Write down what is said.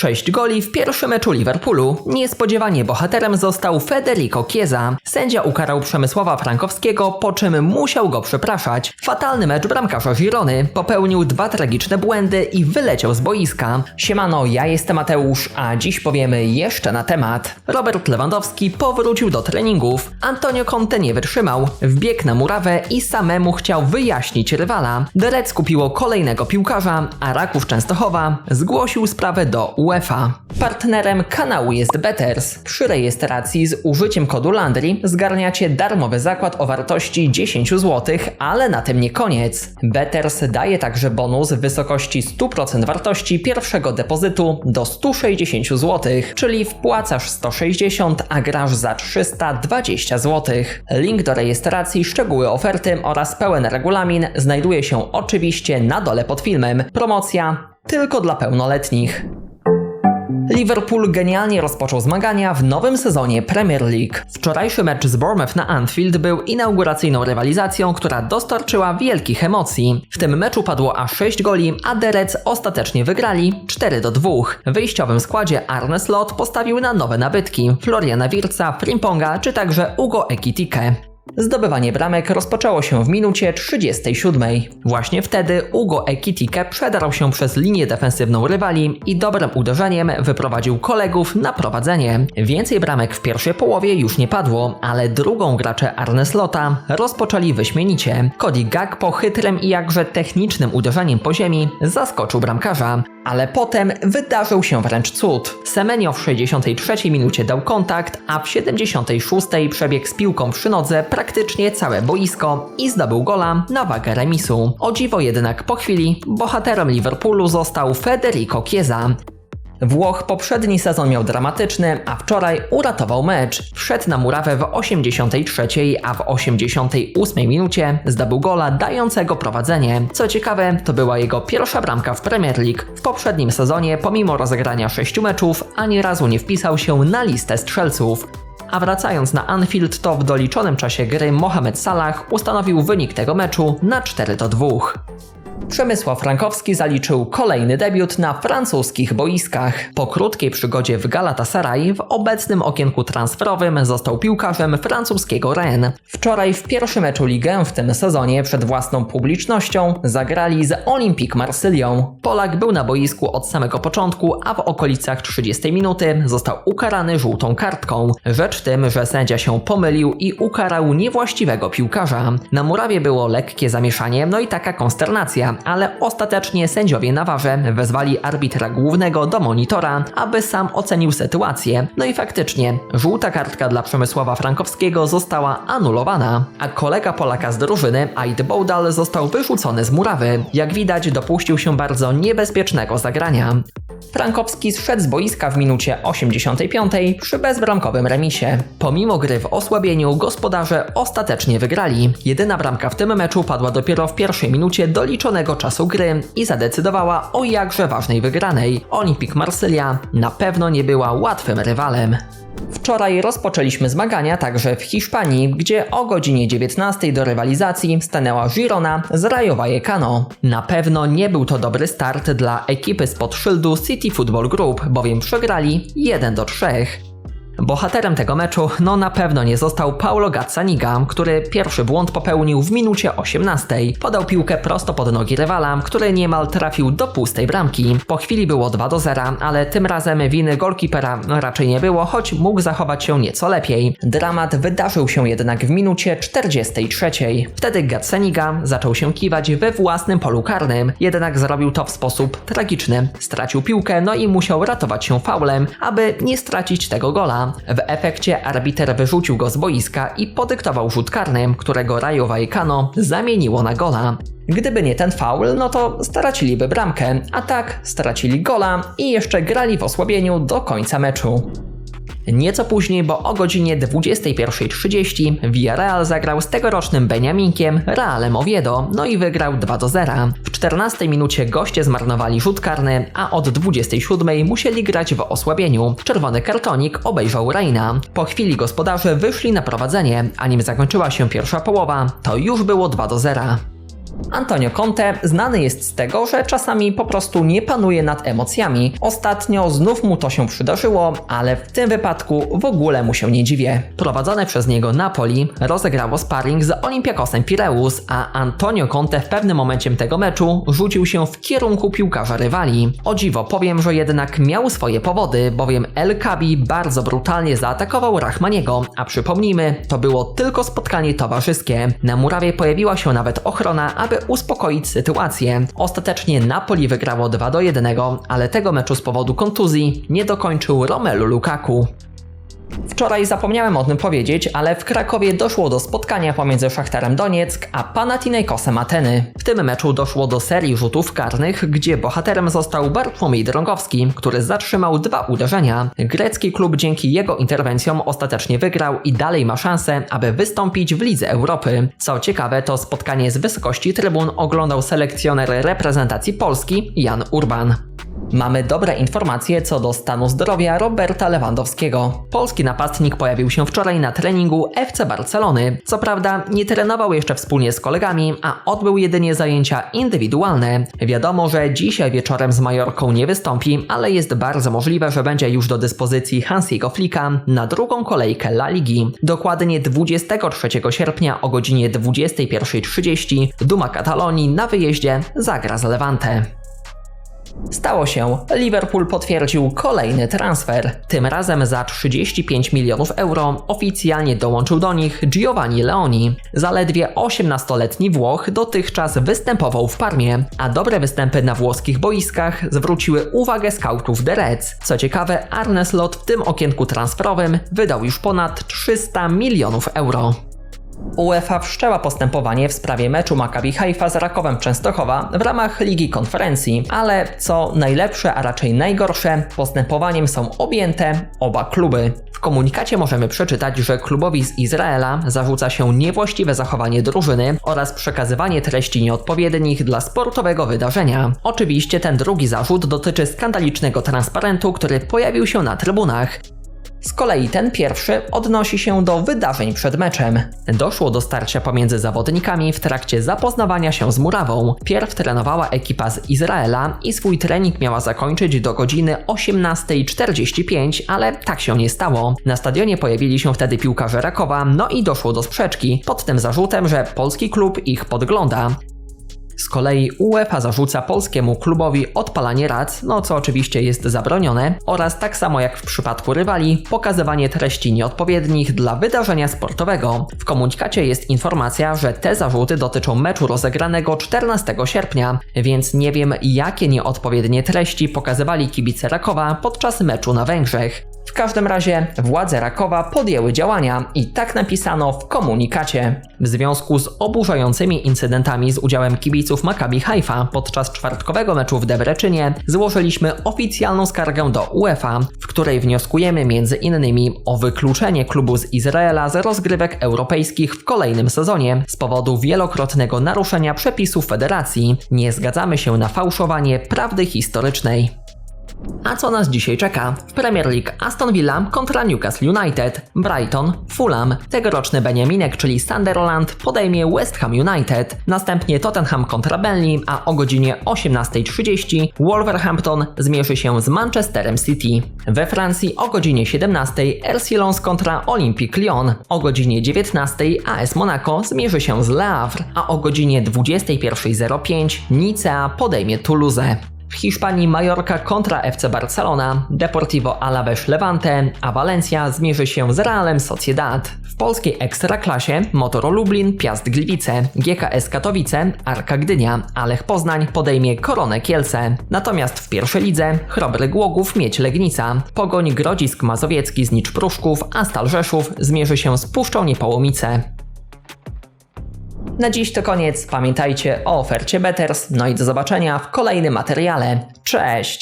Sześć goli w pierwszym meczu Liverpoolu. Niespodziewanie bohaterem został Federico Chiesa. Sędzia ukarał Przemysława Frankowskiego, po czym musiał go przepraszać. Fatalny mecz bramkarza Girony. Popełnił dwa tragiczne błędy i wyleciał z boiska. Siemano, ja jestem Mateusz, a dziś powiemy jeszcze na temat. Robert Lewandowski powrócił do treningów. Antonio Conte nie wytrzymał. Wbiegł na murawę i samemu chciał wyjaśnić rywala. Derec kupiło kolejnego piłkarza, a Raków Częstochowa zgłosił sprawę do UEFA. Partnerem kanału jest Betters. Przy rejestracji z użyciem kodu Landry zgarniacie darmowy zakład o wartości 10 zł, ale na tym nie koniec. Betters daje także bonus w wysokości 100% wartości pierwszego depozytu do 160 zł, czyli wpłacasz 160, a grasz za 320 zł. Link do rejestracji, szczegóły oferty oraz pełen regulamin znajduje się oczywiście na dole pod filmem. Promocja tylko dla pełnoletnich. Liverpool genialnie rozpoczął zmagania w nowym sezonie Premier League. Wczorajszy mecz z Bournemouth na Anfield był inauguracyjną rywalizacją, która dostarczyła wielkich emocji. W tym meczu padło aż 6 goli, a Reds ostatecznie wygrali 4 do 2. W wyjściowym składzie Arne Slot postawił na nowe nabytki Floriana Wirca, Frimponga czy także Ugo Ekitike. Zdobywanie bramek rozpoczęło się w minucie 37. Właśnie wtedy Ugo Ekitike przedarł się przez linię defensywną rywali i dobrym uderzeniem wyprowadził kolegów na prowadzenie. Więcej bramek w pierwszej połowie już nie padło, ale drugą gracze Arne Slota rozpoczęli wyśmienicie. Cody Gakpo chytrym i jakże technicznym uderzeniem po ziemi zaskoczył bramkarza. Ale potem wydarzył się wręcz cud. Semenio w 63 minucie dał kontakt, a w 76 przebiegł z piłką przy nodze praktycznie całe boisko i zdobył gola na wagę remisu. O dziwo jednak po chwili bohaterem Liverpoolu został Federico Chiesa. Włoch poprzedni sezon miał dramatyczny, a wczoraj uratował mecz. Wszedł na murawę w 83, a w 88 minucie zdobył gola dającego prowadzenie. Co ciekawe, to była jego pierwsza bramka w Premier League. W poprzednim sezonie, pomimo rozegrania 6 meczów, ani razu nie wpisał się na listę strzelców. A wracając na Anfield, to w doliczonym czasie gry Mohamed Salah ustanowił wynik tego meczu na 4 do 2. Przemysław Frankowski zaliczył kolejny debiut na francuskich boiskach. Po krótkiej przygodzie w Galatasaray w obecnym okienku transferowym został piłkarzem francuskiego Rennes. Wczoraj w pierwszym meczu ligę w tym sezonie przed własną publicznością zagrali z Olympique Marsylią. Polak był na boisku od samego początku, a w okolicach 30 minuty został ukarany żółtą kartką. Rzecz w tym, że sędzia się pomylił i ukarał niewłaściwego piłkarza. Na murawie było lekkie zamieszanie, no i taka konsternacja ale ostatecznie sędziowie na warze wezwali arbitra głównego do monitora, aby sam ocenił sytuację. No i faktycznie, żółta kartka dla Przemysława Frankowskiego została anulowana, a kolega Polaka z drużyny, Aid Boudal, został wyrzucony z murawy. Jak widać, dopuścił się bardzo niebezpiecznego zagrania. Frankowski zszedł z boiska w minucie 85 przy bezbramkowym remisie. Pomimo gry w osłabieniu, gospodarze ostatecznie wygrali. Jedyna bramka w tym meczu padła dopiero w pierwszej minucie doliczonego czasu gry i zadecydowała o jakże ważnej wygranej. Olympique Marsylia na pewno nie była łatwym rywalem. Wczoraj rozpoczęliśmy zmagania także w Hiszpanii, gdzie o godzinie 19 do rywalizacji stanęła Girona z Rayo Vallecano. Na pewno nie był to dobry start dla ekipy spod szyldu City Football Group, bowiem przegrali 1 do 3. Bohaterem tego meczu no na pewno nie został Paulo Gazzaniga, który pierwszy błąd popełnił w minucie 18. Podał piłkę prosto pod nogi rywala, który niemal trafił do pustej bramki. Po chwili było 2 do 0, ale tym razem winy golkipera raczej nie było, choć mógł zachować się nieco lepiej. Dramat wydarzył się jednak w minucie 43. Wtedy Gazzaniga zaczął się kiwać we własnym polu karnym, jednak zrobił to w sposób tragiczny. Stracił piłkę, no i musiał ratować się faulem, aby nie stracić tego gola. W efekcie arbiter wyrzucił go z boiska i podyktował rzut karny, którego Rayo Vallecano zamieniło na gola. Gdyby nie ten faul, no to straciliby bramkę, a tak stracili gola i jeszcze grali w osłabieniu do końca meczu. Nieco później, bo o godzinie 21.30 Villarreal zagrał z tegorocznym Beniaminkiem Realem Oviedo, no i wygrał 2 do 0. W 14 minucie goście zmarnowali rzut karny, a od 27 musieli grać w osłabieniu. Czerwony kartonik obejrzał Reina. Po chwili gospodarze wyszli na prowadzenie, a nim zakończyła się pierwsza połowa, to już było 2 do 0. Antonio Conte znany jest z tego, że czasami po prostu nie panuje nad emocjami. Ostatnio znów mu to się przydarzyło, ale w tym wypadku w ogóle mu się nie dziwię. Prowadzone przez niego Napoli rozegrało sparring z Olympiakosem Pireus, a Antonio Conte w pewnym momencie tego meczu rzucił się w kierunku piłkarza rywali. O dziwo powiem, że jednak miał swoje powody, bowiem El Kabi bardzo brutalnie zaatakował Rachmaniego, a przypomnijmy, to było tylko spotkanie towarzyskie. Na murawie pojawiła się nawet ochrona, aby uspokoić sytuację. Ostatecznie Napoli wygrało 2 do 1, ale tego meczu z powodu kontuzji nie dokończył Romelu Lukaku. Wczoraj zapomniałem o tym powiedzieć, ale w Krakowie doszło do spotkania pomiędzy Szachtarem Donieck a Panathinaikosem Ateny. W tym meczu doszło do serii rzutów karnych, gdzie bohaterem został Bartłomiej Drągowski, który zatrzymał dwa uderzenia. Grecki klub dzięki jego interwencjom ostatecznie wygrał i dalej ma szansę, aby wystąpić w Lidze Europy. Co ciekawe, to spotkanie z wysokości trybun oglądał selekcjoner reprezentacji Polski Jan Urban. Mamy dobre informacje co do stanu zdrowia Roberta Lewandowskiego. Polski napastnik pojawił się wczoraj na treningu FC Barcelony. Co prawda nie trenował jeszcze wspólnie z kolegami, a odbył jedynie zajęcia indywidualne. Wiadomo, że dzisiaj wieczorem z Majorką nie wystąpi, ale jest bardzo możliwe, że będzie już do dyspozycji Hansiego Flicka na drugą kolejkę La Ligi. Dokładnie 23 sierpnia o godzinie 21.30 Duma Katalonii na wyjeździe zagra z Levante. Stało się. Liverpool potwierdził kolejny transfer. Tym razem za 35 milionów euro oficjalnie dołączył do nich Giovanni Leoni. Zaledwie 18-letni Włoch dotychczas występował w Parmie, a dobre występy na włoskich boiskach zwróciły uwagę skautów The Reds. Co ciekawe, Arne Slot w tym okienku transferowym wydał już ponad 300 milionów euro. UEFA wszczęła postępowanie w sprawie meczu Maccabi Haifa z Rakowem Częstochowa w ramach Ligi Konferencji, ale co najlepsze, a raczej najgorsze, postępowaniem są objęte oba kluby. W komunikacie możemy przeczytać, że klubowi z Izraela zarzuca się niewłaściwe zachowanie drużyny oraz przekazywanie treści nieodpowiednich dla sportowego wydarzenia. Oczywiście ten drugi zarzut dotyczy skandalicznego transparentu, który pojawił się na trybunach. Z kolei ten pierwszy odnosi się do wydarzeń przed meczem. Doszło do starcia pomiędzy zawodnikami w trakcie zapoznawania się z murawą. Pierw trenowała ekipa z Izraela i swój trening miała zakończyć do godziny 18.45, ale tak się nie stało. Na stadionie pojawili się wtedy piłkarze Rakowa, no i doszło do sprzeczki pod tym zarzutem, że polski klub ich podgląda. Z kolei UEFA zarzuca polskiemu klubowi odpalanie rac, no co oczywiście jest zabronione, oraz tak samo jak w przypadku rywali, pokazywanie treści nieodpowiednich dla wydarzenia sportowego. W komunikacie jest informacja, że te zarzuty dotyczą meczu rozegranego 14 sierpnia, więc nie wiem jakie nieodpowiednie treści pokazywali kibice Rakowa podczas meczu na Węgrzech. W każdym razie władze Rakowa podjęły działania i tak napisano w komunikacie. W związku z oburzającymi incydentami z udziałem kibiców Maccabi Haifa podczas czwartkowego meczu w Debreczynie złożyliśmy oficjalną skargę do UEFA, w której wnioskujemy innymi o wykluczenie klubu z Izraela z rozgrywek europejskich w kolejnym sezonie z powodu wielokrotnego naruszenia przepisów federacji. Nie zgadzamy się na fałszowanie prawdy historycznej. A co nas dzisiaj czeka? W Premier League Aston Villa kontra Newcastle United, Brighton, Fulham, tegoroczny Beniaminek, czyli Sunderland, podejmie West Ham United, następnie Tottenham kontra Burnley, a o godzinie 18.30 Wolverhampton zmierzy się z Manchesterem City. We Francji o godzinie 17.00 RC Lens kontra Olympique Lyon, o godzinie 19.00 AS Monaco zmierzy się z Le Havre, a o godzinie 21.05 Nicea podejmie Toulouse. W Hiszpanii Mallorca kontra FC Barcelona, Deportivo Alaves Levante, a Valencia zmierzy się z Realem Sociedad. W polskiej Ekstraklasie Motor Lublin, Piast Gliwice, GKS Katowice, Arka Gdynia, a Lech Poznań podejmie Koronę Kielce. Natomiast w pierwszej lidze Chrobry Głogów Mieć Legnica, Pogoń Grodzisk Mazowiecki z Nicz Pruszków, a Stal Rzeszów zmierzy się z Puszczą Niepołomice. Na dziś to koniec. Pamiętajcie o ofercie Betters. No i do zobaczenia w kolejnym materiale. Cześć!